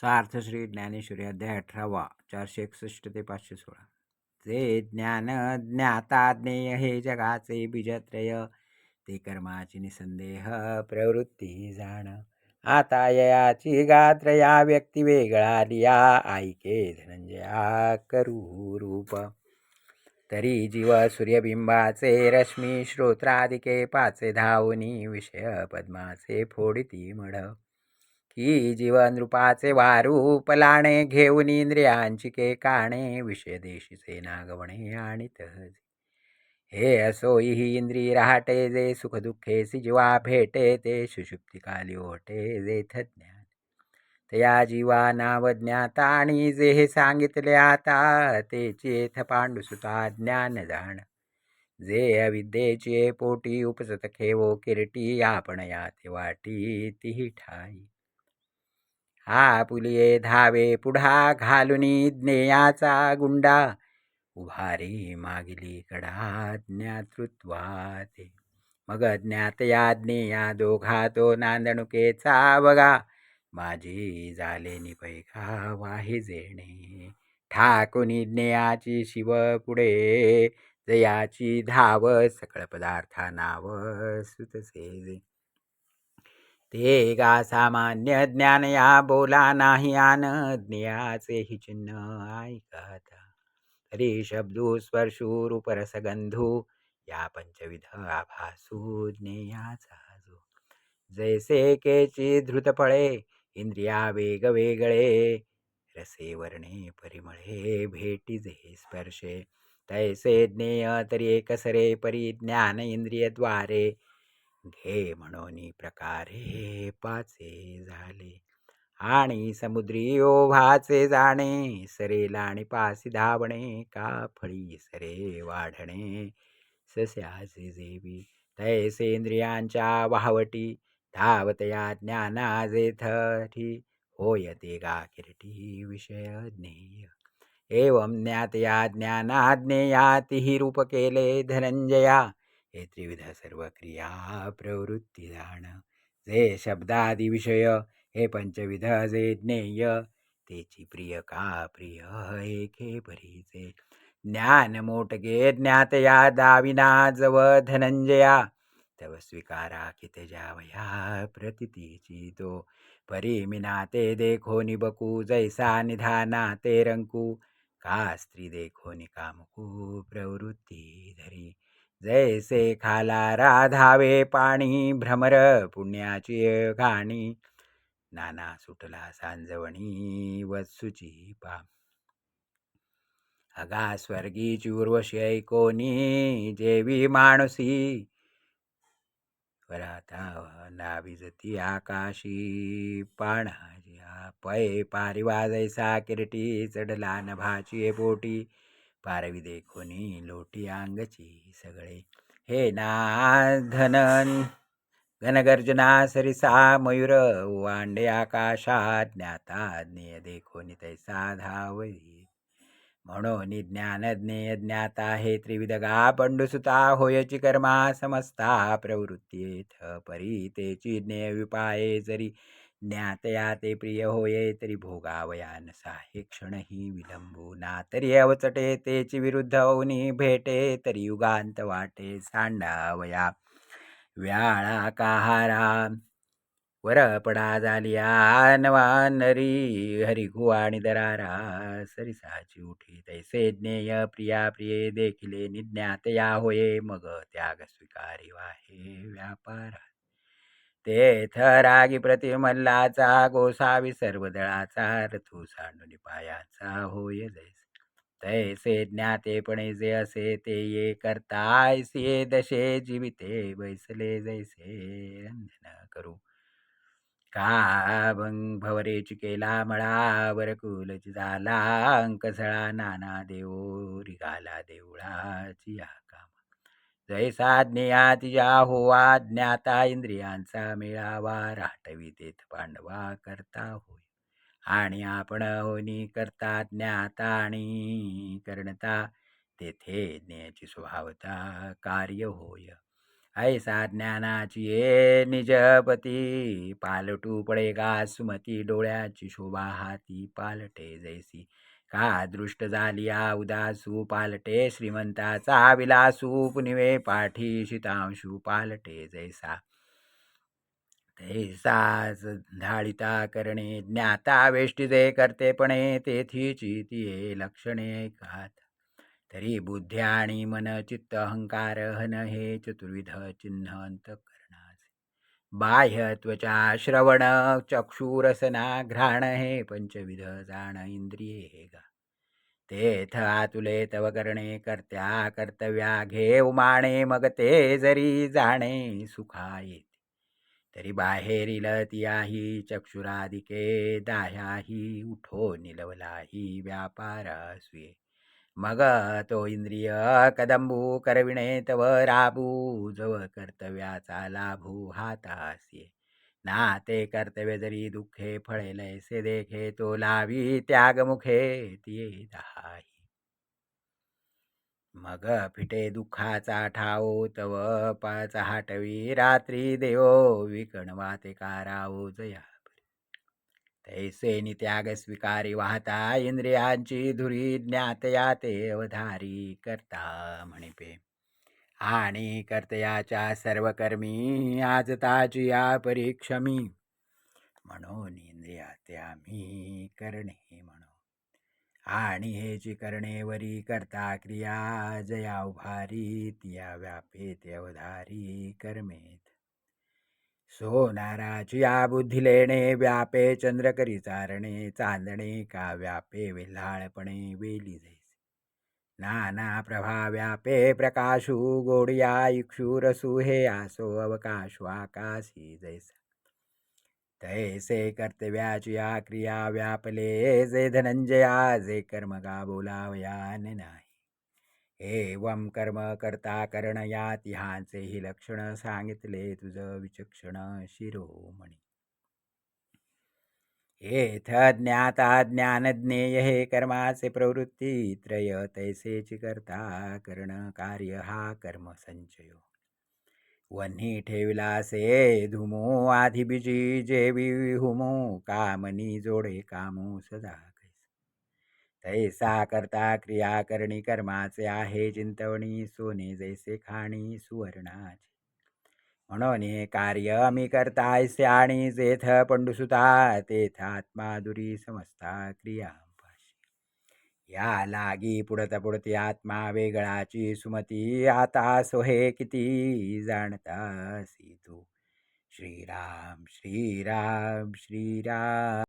सार्थ श्री ज्ञानेश्वरी अध्याय अठरावा चारशे एकसष्ट ते पाचशे सोळा. जे ज्ञान ज्ञाता ज्ञेय हे जगाचे बीजत्रय. ते कर्माची निसंदेह प्रवृत्ती जाण. आता ययाची गात्र या व्यक्ती वेगळा लिया. ऐके धनंजया करू रूप. तरी जीव सूर्यबिंबाचे रश्मी श्रोत्रादिके पाचे धावनी विषय पद्माचे फोडिती मढ. की जीवन रूपाचे वारूप लाणे घेऊन इंद्रियांची के काणे विषय देशीचे नागवणे आणि तहज हे असोई ही इंद्रिय राहटे जे सुख दुःखे जीवा भेटे ते सुषुप्ती काली ओटे जे ज्ञान तया जीवा नाव ज्ञाता आणि जे हे सांगितले आता ते चेथ पांडुसुता ज्ञान जाण. जे अविद्येचे पोटी उपसत खेवो किरटी आपण याते वाटी तिही ठाई. हा पुलिये धावे पुढा घालुनी ज्ञेयाचा गुंडा. उभारी मागिली कडा ज्ञातृत्वाते मग ज्ञात या ज्ञेया दोघा तो नांदणुकेचा बघा. माझी झाले निपैका वाही जेणे. ठाकुनी ज्ञेयाची शिव पुढे. जयाची धाव सकळ पदार्था नाव सुतसे ते गा सामान्य ज्ञान या बोला नाही आन ज्ञेयाचे हि चिन्ह ऐकाता. तरी शब्दू स्पर्शू रूपरसगंधू या पंचविध आभासू ज्ञेयाचा जो जैसे केची धृतफळे इंद्रिया वेगवेगळे रसे वर्णे परिमळे भेटी जे स्पर्शे. तैसे ज्ञेय तरी एकसरे परिज्ञान इंद्रियद्वारे घे म्हणून प्रकारे पाचे झाले. आणि समुद्री ओभाचे जाणे सरेला आणि पासी धावणे का फळी सरे वाढणे. सस्याचे देवी तैसे इंद्रियांच्या वाहवटी धावतया ज्ञाना जेथठी होय ते गा किरटी विषय ज्ञेय. एवं ज्ञातया ज्ञाना ज्ञेया तिही रूप केले धनंजया. हे त्रिविध सर्व क्रिया प्रवृत्ती जाण. जे शब्दादि विषय हे पंचविध जे ज्ञेय. तेची प्रिय का प्रिय एके परीचे. ज्ञान मोटगे ज्ञातया दाविना जव धनंजया. तव स्वीकारा कित जावया प्रतितीची तो. परिमिना ते देखो निबकू जैसा निधाना ते रंकू. का स्त्री देखो निकामकू प्रवृत्ती धरी. जैसे खाला राधावे पाणी भ्रमर पुण्याची घाणी नाना सुटला सांजवणी वत्सुची पा. अगा स्वर्गीची उर्वशी ऐकोनी जेवी माणसी. वराता नाविजती आकाशी पाणाजिया पै पारिवा जैसा किरटी चढला नभाची पोटी. पारवी देखोनी लोटी अंगची सगळे. हे ना धनन घनगर्जना सरिसा मयूर वांडे आकाशात ज्ञाता ज्ञेय देखोनी तैसा धावई. म्हणून ज्ञान ज्ञेय ज्ञाता हे त्रिविध गा पंडुसुता होयची कर्मा समस्ता प्रवृत्तीथ परी तेची ज्ञेय विपाये जरी ज्ञातया ते प्रिय होये तरी भोगावया नसा हे क्षणही विलंबू ना तरी अवचटे तेची विरुद्ध होऊनी भेटे तरी युगांत वाटे सांडावया। व्याळा काहारा वर पडा झालिया नरी हरिघु आणि दरारा सरिसाची उठी तैसे ज्ञेय प्रिया प्रिये देखिले निज्ञातया होये मग त्याग स्वीकारी वाहे व्यापारा। तेथ रागी प्रतिमल्लाचा गोसावी सर्व दळाचा ऋतू सांडून पायाचा होय जैसे. तैसे ज्ञातेपणे जे असे ते ये करतायसे दशे जीविते बैसले जैसे. रंजन करू. का भंग केला मळावर कुलच झाला अंकसळा नाना देवो रिगाला देवळाची या जैसा ज्ञेया तिजा होवा ज्ञाता इंद्रियांचा मेळावा राहटवी तेथ पांडवा करता होय. आणि आपण होनी करता ज्ञाता आणि करणता तेथे ज्ञेयाची स्वभावता कार्य होय. ऐसा ज्ञानाची ये निजपती पालटू पडेगा सुमती डोळ्याची शोभा हाती पालटे जैसी. का दृष्ट झाली उदासू पालटे? श्रीमंताचा विलासू पुनिवे पाठी शितांशू पालटे जैसा. तैसाच धाडिता करणे ज्ञाता वेष्टी जे करतेपणे तेथीची तिये लक्षणे कात तरी बुद्ध्या आणि मन चित्त अहंकार हन हे चतुर्विध चिन्ह अंतक बाह्य त्वचा श्रवण चक्षुरसना घ्राण हे पंचविध जाण इंद्रिये हे गा. तेथ आतुले तव करणे कर्त्या कर्तव्या घेव माणे मग ते जरी जाणे सुखा येते तरी बाहेरील तियाही चक्षुरादिके दाह्याही उठो निलवलाही व्यापार सुये मग तो इंद्रिय कदंबू करविणे तव राबू जव कर्तव्याचा लाभू हातासी ना ते कर्तव्य जरी दुःखे फळेल से देखे तो लावी त्यागमुखे ते दहाही. मग फिटे दुःखाचा ठाओ तव पाच हाटवी रात्री देवो विकणवाते काराओ जया. तैसे त्याग स्वीकारी वाहता इंद्रियांची धुरी ज्ञातया ते अवधारी करता म्हणिपे. आणि कर्तयाच्या सर्व कर्मी आज ताची या परीक्षमी. म्हणून इंद्रिया त्या मी करणे म्हणून. आणि हेची करणेवरी करता क्रिया जया उभारी तिया व्यापे ते कर्मे सो सोनाराची या बुद्धी लेणे व्यापे चंद्रकरी चारणे चांदणे का व्यापे वेल्हाळपणे वेली जैसे। नाना प्रभा व्यापे प्रकाशू गोडिया इक्षू हे आसो अवकाशू आकाशी जैसा। तैसे कर्तव्याची या क्रिया व्यापले जे धनंजया जे कर्मगा बोलावया नाही। एवं कर्म करता कर्ण या तिहाचे ही लक्षण सांगितले तुझ विचक्षण शिरोमणी. येथ ज्ञाता ज्ञान ज्ञेय हे कर्माचे प्रवृत्ती त्रय तैसेची करता करण कार्य हा कर्म संचयो. वन्ही ठेविलासे धुमो आधी बिजी जेवी हुमो कामनी जोडे कामो सदा तैसा करता क्रिया करणी कर्माचे आहे चिंतवणी सोने जैसे खाणी सुवर्णाचे. म्हणून कार्य मी करता ऐसे आणि जेथ पंडुसुता तेथ आत्माधुरी समजता क्रिया या लागी पुढत पुढती आत्मा वेगळाची सुमती आता सोहे किती जाणता सी तू श्रीराम श्रीराम श्रीराम.